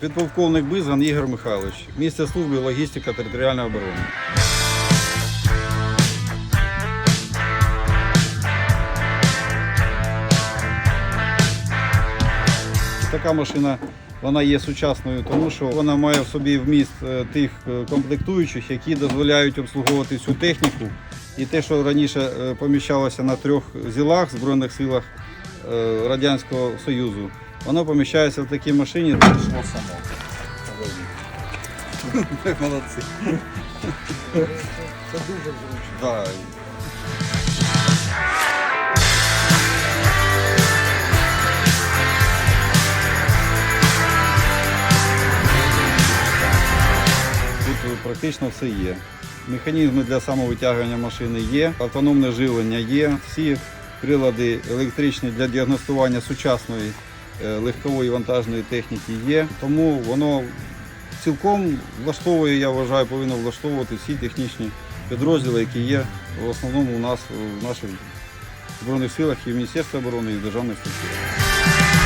Підполковник Бизган Ігор Михайлович, місце служби логістика територіальної оборони. Така машина вона є сучасною, тому що вона має в собі вміст е, тих е, комплектуючих, які дозволяють обслуговувати всю техніку. І те, що раніше е, поміщалося на трьох зілах Збройних силах Радянського Союзу, воно поміщається в такій машині. Шло само. Молодці. Це дуже зручно. Тут практично все є. Механізми для самовитягування машини є, автономне живлення є, всі прилади електричні для діагностування сучасної е, легкової вантажної техніки є. Тому воно цілком влаштовує, я вважаю, повинно влаштовувати всі технічні підрозділи, які є в основному у нас в наших Збройних силах і в Міністерстві оборони і в державних структурах.